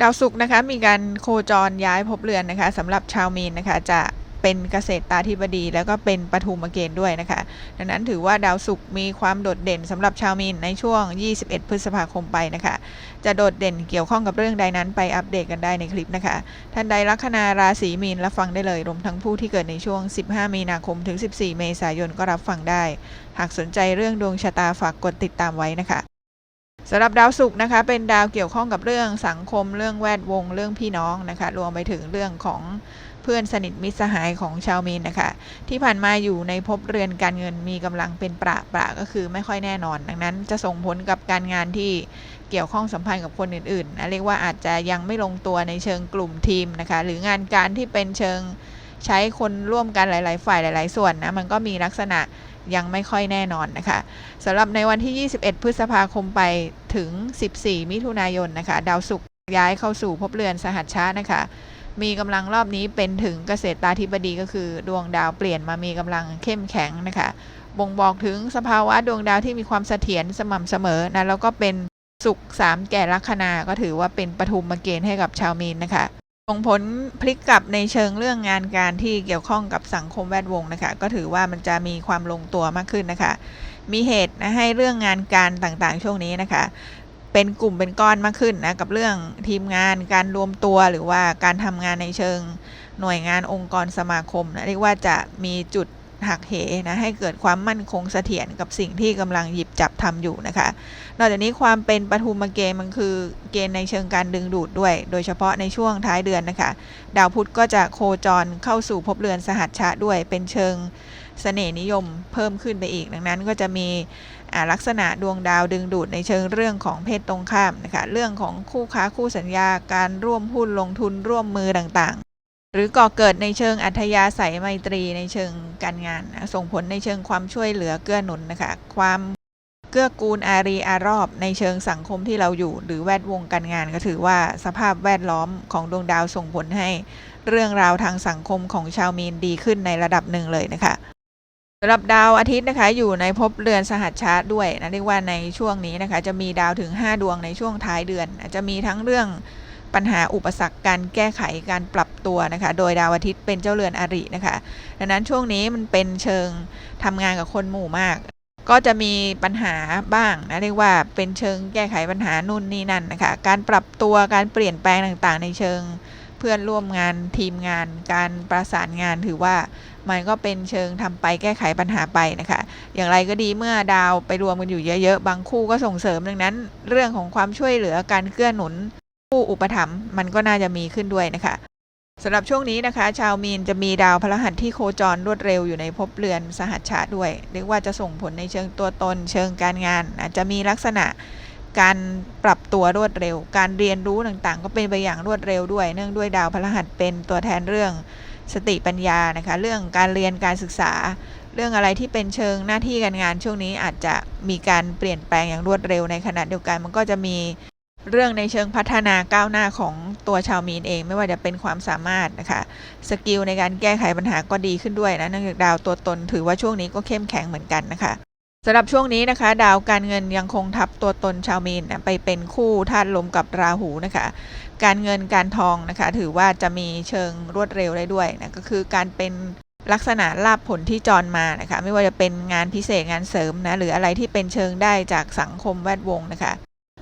ดาวศุกร์นะคะมีการโคจรย้ายภพเรือนนะคะสำหรับชาวมีนนะคะจะเป็นเกษตรตาธิบดี แล้วก็เป็นปฐุมเกณฑ์ด้วยนะคะ ดังนั้นถือว่าดาวศุกร์มีความโดดเด่นสำหรับชาวมีนในช่วง 21 พฤษภาคมไปนะคะ จะโดดเด่นเกี่ยวข้องกับเรื่องใดนั้นไปอัปเดตกันได้ในคลิปนะคะ ท่านใดลัคนาราศีมีนรับฟังได้เลยรวมทั้งผู้ที่เกิดในช่วง 15 มีนาคมถึง 14 เมษายนก็รับฟังได้ หากสนใจเรื่องดวงชะตาฝากกดติดตามไว้นะคะ สำหรับดาวศุกร์นะคะเป็นดาวเกี่ยวข้องกับเรื่องสังคมเรื่องแวดวงเรื่องพี่น้องนะคะรวมไปถึงเรื่องของเพื่อนสนิทมิตรสหายของชาวมีนนะคะที่ผ่านมาอยู่ในภพเรือนการเงินมีกำลังเป็นประประก็คือไม่ค่อยแน่นอน ดังนั้นจะส่งผลกับการงานที่เกี่ยวข้องสัมพันธ์กับคนอื่นๆนะเรียกว่าอาจจะยังไม่ลงตัวในเชิงกลุ่มทีมนะคะหรืองานการที่เป็นเชิงใช้คนร่วมกันหลาย ๆ ฝ่ายหลาย ๆ ส่วนนะมันก็มีลักษณะ ยังไม่ค่อยแน่นอนนะคะสำหรับในวันที่ 21 พฤษภาคมไปถึง 14 มิถุนายนนะคะดาวศุกร์ย้ายเข้าสู่ภพเรือนสหัชชานะคะมีกำลังรอบนี้เป็นถึงเกษตราธิบดีก็คือ ดวงดาวเปลี่ยนมามีกำลังเข้มแข็งนะคะ บ่งบอกถึงสภาวะดวงดาวที่มีความเสถียรสม่ำเสมอนะแล้วก็เป็นสุขสามแก่ลัคนาก็ถือว่าเป็นปฐุมเกณฑ์ให้กับชาวมีนนะคะ ส่งผลพลิกกลับในเชิงเรื่องงานการที่เกี่ยวข้องกับสังคมแวดวงนะคะ ก็ถือว่ามันจะมีความลงตัวมากขึ้นนะคะ มีเหตุนะให้เรื่องงานการต่างๆ ช่วงนี้นะคะ เป็นกลุ่มเป็นก้อนมากขึ้นนะกับเรื่องทีมงานการรวมตัวหรือว่าการทำงานในเชิงหน่วยงานองค์กรสมาคมนะเรียกว่าจะมีจุด หักเหนะให้เกิดความมั่นคงเสถียรกับสิ่งที่กำลังหยิบจับทำอยู่นะคะ นอกจากนี้ความเป็นปฐุมเกณฑ์มันคือเกณฑ์ในเชิงการดึงดูดด้วย โดยเฉพาะในช่วงท้ายเดือนนะคะ ดาวพุธก็จะโคจรเข้าสู่ภพเรือนสหัชชะด้วยเป็นเชิงเสน่ห์นิยมเพิ่มขึ้นไปอีก ดังนั้นก็จะมีลักษณะดวงดาวดึงดูดในเชิงเรื่องของเพศตรงข้ามนะคะ เรื่องของคู่ค้าคู่สัญญาการร่วมหุ้นลงทุนร่วมมือต่าง หรือก่อเกิดในเชิงอัธยาศัยไมตรีในเชิงการงานนะส่งผลในเชิงความช่วยเหลือเกื้อหนุนนะคะ ความเกื้อกูลอารีอารอบ ในเชิงสังคมที่เราอยู่ หรือแวดวงการงานก็ถือว่าสภาพแวดล้อมของดวงดาวส่งผลให้ เรื่องราวทางสังคมของชาวมีนดีขึ้นในระดับหนึ่งเลยนะคะสำหรับดาวอาทิตย์นะคะอยู่ในภพเรือนสหัชชาด้วยนะเรียกว่าในช่วงนี้นะคะจะมีดาวถึง 5 ดวงในช่วงท้ายเดือน จะมีทั้งเรื่องปัญหาอุปสรรคการแก้ไขการปรับ ตัวนะคะ โดยดาวอาทิตย์เป็นเจ้าเรือนอรินะคะ ดังนั้นช่วงนี้มันเป็นเชิงทำงานกับคนหมู่มาก ก็จะมีปัญหาบ้างนะเรียกว่าเป็นเชิงแก้ไขปัญหานู่นนี่นั่นนะคะ การปรับตัวการเปลี่ยนแปลงต่างๆ ในเชิงเพื่อนร่วมงานทีมงาน การประสานงานถือว่ามันก็เป็นเชิงทำไปแก้ไขปัญหาไปนะคะ อย่างไรก็ดีเมื่อดาวไปรวมกันอยู่เยอะๆ บางคู่ก็ส่งเสริมดังนั้น เรื่องของความช่วยเหลือการเกื้อหนุนผู้อุปถัมภ์มันก็น่าจะมีขึ้นด้วยนะคะ สำหรับช่วงนี้นะคะ ชาวมีนจะมีดาวพระหัสที่โคจรรวดเร็วอยู่ในภพเรือนสหัชชาด้วยเรียกว่าจะส่งผลในเชิงตัวตน เชิงการงาน อาจจะมีลักษณะการปรับตัวรวดเร็ว การเรียนรู้ต่างๆ ก็เป็นไปอย่างรวดเร็วด้วย เนื่องด้วยดาวพระหัสเป็นตัวแทนเรื่องสติปัญญานะคะ เรื่องการเรียนการศึกษา เรื่องอะไรที่เป็นเชิงหน้าที่การงานช่วงนี้อาจจะมีการเปลี่ยนแปลงอย่างรวดเร็วในขณะเดียวกันมันก็จะมี เรื่องในเชิงพัฒนาก้าวหน้าของตัวชาวมีนเอง ไม่ว่าจะเป็นความสามารถนะคะสกิลในการแก้ไขปัญหาก็ดีขึ้นด้วยนะเนื่องจากดาวตัวตนถือว่าช่วงนี้ก็เข้มแข็งเหมือนกันนะคะสำหรับช่วงนี้นะคะ ดาวการเงินยังคงทับตัวตนชาวมีนไปเป็นคู่ธาตุลมกับราหูนะคะ การเงินการทองนะคะ ถือว่าจะมีเชิงรวดเร็วได้ด้วยนะก็คือการเป็นลักษณะลาบผลที่จรมานะคะ ไม่ว่าจะเป็นงานพิเศษงานเสริมนะหรืออะไรที่เป็นเชิงได้จากสังคมแวดวงนะคะ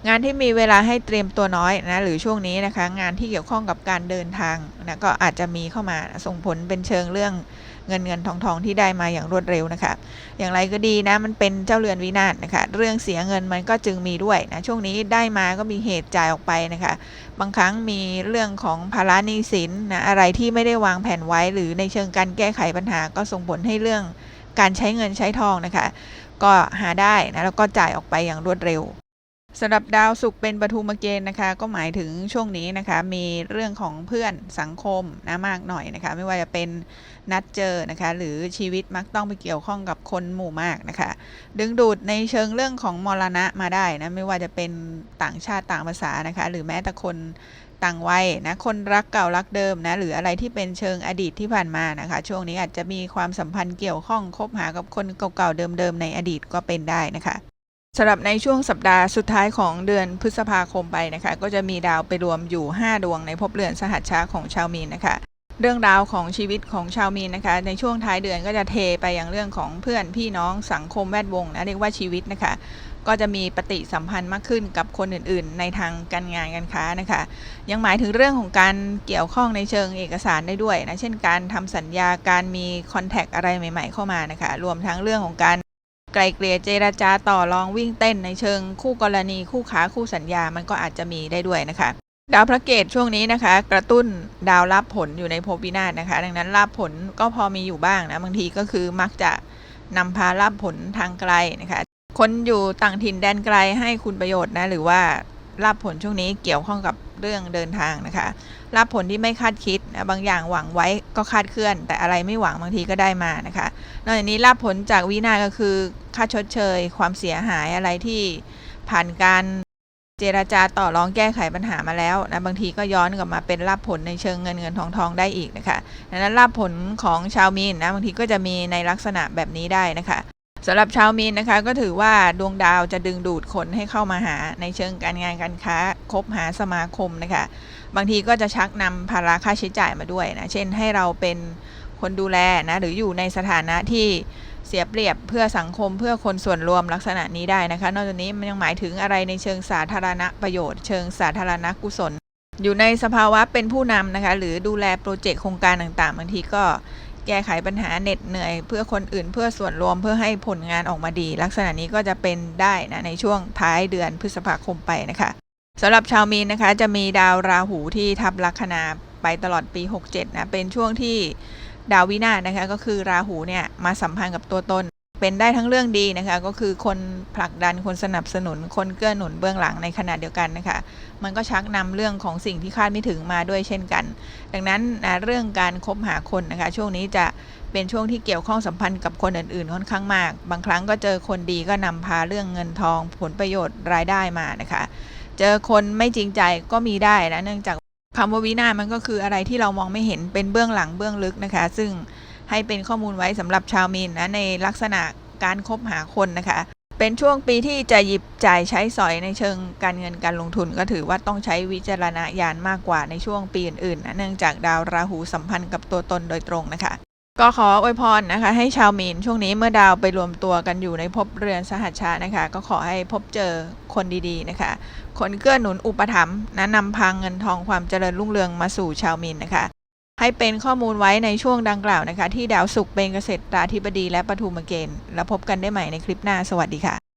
งานที่มีเวลาให้เตรียมตัวน้อยนะหรือช่วงนี้นะคะงานที่เกี่ยวข้องกับการเดินทางนะก็อาจจะมีเข้ามาส่งผลเป็นเชิงเรื่องเงินเงินทองทองที่ได้มาอย่างรวดเร็วนะคะ อย่างไรก็ดีนะมันเป็นเจ้าเรือนวินาศนะคะ เรื่องเสียเงินมันก็จึงมีด้วยนะช่วงนี้ได้มาก็มีเหตุจ่ายออกไปนะคะ บางครั้งมีเรื่องของภาระหนี้สินนะอะไรที่ไม่ได้วางแผนไว้ หรือในเชิงการแก้ไขปัญหาก็ส่งผลให้เรื่องการใช้เงินใช้ทองนะคะ ก็หาได้นะแล้วก็จ่ายออกไปอย่างรวดเร็ว สำหรับดาวศุกร์เป็นปฐุมเกณฑ์นะคะ ก็หมายถึงช่วงนี้นะคะ มีเรื่องของเพื่อนสังคมนะมากหน่อยนะคะ ไม่ว่าจะเป็นนัดเจอนะคะ หรือชีวิตมักต้องไปเกี่ยวข้องกับคนหมู่มากนะคะ ดึงดูดในเชิงเรื่องของมรณะมาได้นะไม่ว่าจะเป็นต่างชาติต่างภาษานะคะ หรือแม้แต่คนต่างวัยนะคนรักเก่ารักเดิมนะหรืออะไรที่เป็นเชิงอดีตที่ผ่านมานะคะ ช่วงนี้อาจจะมีความสัมพันธ์เกี่ยวข้องคบหากับคนเก่าๆเดิมๆในอดีตก็เป็นได้นะคะ สำหรับในช่วงสัปดาห์สุดท้ายของเดือนพฤษภาคมไปนะคะ ก็จะมีดาวไปรวมอยู่ 5 ดวงในภพเรือนสหัชชาของชาวมีนนะคะ เรื่องราวของชีวิตของชาวมีนนะคะ ในช่วงท้ายเดือนก็จะเทไปอย่างเรื่องของเพื่อนพี่น้องสังคมแวดวงนะเรียกว่าชีวิตนะคะ ก็จะมีปฏิสัมพันธ์มากขึ้นกับคนอื่นๆ ในทางการงานการค้านะคะ ยังหมายถึงเรื่องของการเกี่ยวข้องในเชิงเอกสารได้ด้วยนะเช่น การทำสัญญาการมีคอนแทคอะไรใหม่ ๆ เข้ามานะคะ รวมทั้งเรื่องของการ ไกลเกลี่ยเจราจาต่อรองวิ่งเต้นในเชิงคู่กรณีคู่ค้าคู่สัญญามันก็อาจจะมีได้ด้วยนะคะ ดาวพระเกตช่วงนี้นะคะ กระตุ้นดาวรับผลอยู่ในภพวินาศนะคะ ดังนั้นรับผลก็พอมีอยู่บ้างนะบางทีก็คือมักจะนำพารับผลทางไกลนะคะคนอยู่ต่างถิ่นแดนไกลให้คุณประโยชน์นะหรือว่า รับผลช่วงนี้เกี่ยวข้องกับเรื่องเดินทางนะคะ รับผลที่ไม่คาดคิดนะบางอย่างหวังไว้ก็คาดเคลื่อน แต่อะไรไม่หวังบางทีก็ได้มานะคะนอกจากนี้รับผลจากวินาก็คือค่าชดเชย ความเสียหายอะไรที่ผ่านการเจราจาต่อรองแก้ไขปัญหามาแล้วนะบางทีก็ย้อนกลับมาเป็นรับผลในเชิงเงินเงินทองทองได้อีกนะคะดังนั้นรับผลของชาวมีนนะบางทีก็จะมีในลักษณะแบบนี้ได้นะคะ สำหรับชาวมีนนะคะก็ถือว่าดวงดาวจะดึงดูดคนให้เข้ามาหาในเชิงการงานการค้าคบหาสมาคมนะคะ บางทีก็จะชักนำภาระค่าใช้จ่ายมาด้วยนะ เช่นให้เราเป็นคนดูแลนะหรืออยู่ในสถานะที่เสียเปรียบเพื่อสังคมเพื่อคนส่วนรวมลักษณะนี้ได้นะคะ นอกจากนี้มันยังหมายถึงอะไรในเชิงสาธารณประโยชน์ เชิงสาธารณกุศล อยู่ในสภาวะเป็นผู้นำนะคะ หรือดูแลโปรเจกต์โครงการต่างๆบางทีก็ แก้ไขปัญหาเหน็ดเหนื่อย เพื่อคนอื่นเพื่อส่วนรวมเพื่อให้ผลงานออกมาดี ลักษณะนี้ก็จะเป็นได้นะในช่วงท้ายเดือนพฤษภาคมไปนะคะสำหรับชาวมีนนะคะจะมีดาวราหูที่ทับลัคนาไปตลอดปี 67นะเป็นช่วงที่ดาววินาศนะคะก็คือราหูเนี่ยมาสัมพันธ์กับตัวตน เป็นได้ทั้งเรื่องดีนะคะก็คือคนผลักดันคนสนับสนุน คนเกื้อหนุนเบื้องหลังในขณะเดียวกันนะคะมันก็ชักนำเรื่องของสิ่งที่คาดไม่ถึงมาด้วยเช่นกัน ดังนั้นนะเรื่องการคบหาคนนะคะช่วงนี้จะเป็นช่วงที่เกี่ยวข้องสัมพันธ์กับคนอื่นๆค่อนข้างมาก บางครั้งก็เจอคนดีก็นำพาเรื่องเงินทองผลประโยชน์รายได้มานะคะ เจอคนไม่จริงใจก็มีได้นะเนื่องจากคำว่าวินามันก็คืออะไรที่เรามองไม่เห็นเป็นเบื้องหลังเบื้องลึกนะคะ ซึ่ง ให้เป็นข้อมูลไว้สำหรับชาวมีนนะในลักษณะการคบหาคนนะคะ เป็นช่วงปีที่จะหยิบจ่ายใช้สอยในเชิงการเงินการลงทุน ก็ถือว่าต้องใช้วิจารณญาณมากกว่าในช่วงปีอื่นๆนะเนื่องจากดาวราหูสัมพันธ์กับตัวตนโดยตรงนะคะก็ขออวยพรนะคะ ให้ชาวมีนช่วงนี้เมื่อดาวไปรวมตัวกันอยู่ในภพเรือนสหัชชานะคะ ก็ขอให้พบเจอคนดีๆนะคะ คนเกื้อหนุนอุปถัมภ์นะนำพาเงินทองความเจริญรุ่งเรืองมาสู่ชาวมีนนะคะ ให้เป็นข้อมูลไว้ในช่วงดังกล่าวนะคะ ที่ดาวศุกร์เป็นเกษตราธิบดีและปฐุมเกณฑ์ แล้วพบกันได้ใหม่ในคลิปหน้า สวัสดีค่ะ